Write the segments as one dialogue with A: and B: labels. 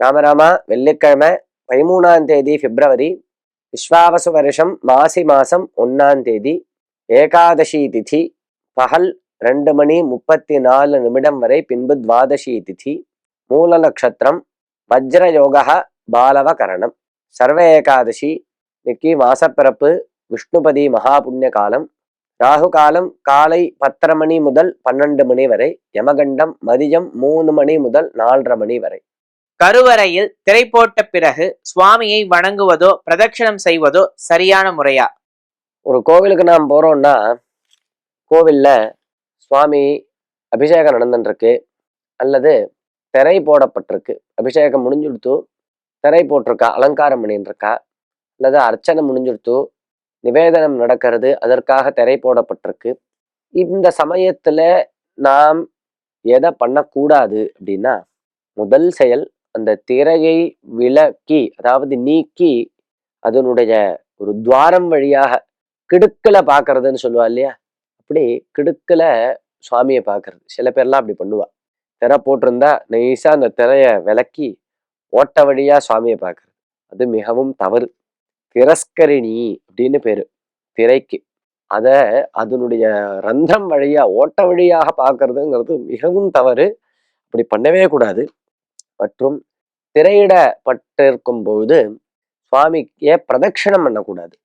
A: ராமராமா வெள்ளிக்கிழமை பதிமூணாம் தேதி பிப்ரவரி விஸ்வாவசு வருஷம் மாசி மாசம் ஒன்னாம் தேதி ஏகாதசி திதி பகல் ரெண்டு மணி முப்பத்தி நாலு நிமிடம் வரை பின்பு துவாதசி திதி மூல நட்சத்திரம் வஜ்ர யோகா பாலவ கரணம். சர்வ ஏகாதசி இன்னைக்கு மாசப்பிறப்பு விஷ்ணுபதி மகாபுண்ணிய காலம். ராகு காலம் காலை பத்தரை மணி முதல் பன்னெண்டு மணி வரை யமகண்டம் மதியம் மூணு மணி முதல் நாலரை மணி வரை.
B: கருவறையில் திரை போட்ட பிறகு சுவாமியை வணங்குவதோ பிரதட்சணம் செய்வதோ சரியான முறையா?
A: ஒரு கோவிலுக்கு நாம் போறோம்னா கோவில்ல சுவாமி அபிஷேகம் நடந்துருக்கு அல்லது திரை போடப்பட்டிருக்கு. அபிஷேகம் முடிஞ்சுடுத்து திரை போட்டிருக்கா அலங்காரம் பண்ணிட்டுருக்கா? அல்லது அர்ச்சனை முடிஞ்சுடுத்து நிவேதனம் நடக்கிறது அதற்காக திரை போடப்பட்டிருக்கு. இந்த சமயத்தில் நாம் எதை பண்ணக்கூடாது அப்படின்னா முதல் செயல் அந்த திரையை விலக்கி அதாவது நீக்கி அதனுடைய ஒரு துவாரம் வழியாக கிடுக்கலை பார்க்கறதுன்னு சொல்லுவா இல்லையா? அப்படி கிடுக்கலை சுவாமியை பார்க்கறது சில பேர்லாம் அப்படி பண்ணுவா. திரை போட்டிருந்தா நைஸாக அந்த திரையை விலக்கி ஓட்ட வழியாக சுவாமியை பார்க்கறது அது மிகவும் தவறு. திரஸ்கரிணி அப்படின்னு பேர். திரைக்கு. அதை அதனுடைய ரந்தம் வழியாக ஓட்ட வழியாக பார்க்கறதுங்கிறது மிகவும் தவறு. அப்படி பண்ணவே கூடாது. மற்றும் திரையிடப்பட்டிருக்கும் பொழுது சுவாமிக்கு பிரதட்சணம் பண்ணக்கூடாது.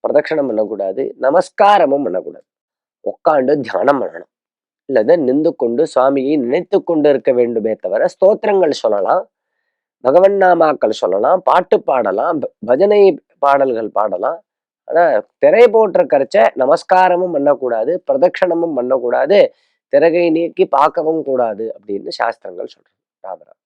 A: பிரதட்சணம் பண்ணக்கூடாது நமஸ்காரமும் பண்ணக்கூடாது. உட்காந்து தியானம் பண்ணணும். இல்லது நின்று கொண்டு சுவாமியை நினைத்து கொண்டு இருக்க வேண்டுமே தவிர ஸ்தோத்திரங்கள் சொல்லலாம் பகவன் நாமாக்கள் சொல்லலாம் பாட்டு பாடலாம் ப- பஜனை பாடல்கள் பாடலாம். ஆனால் திரை போட்டிருக்கறச்ச நமஸ்காரமும் பண்ணக்கூடாது பிரதட்சணமும் பண்ணக்கூடாது திறகை நீக்கி பார்க்கவும் கூடாது அப்படின்னு சாஸ்திரங்கள் சொல்றது ராமராம்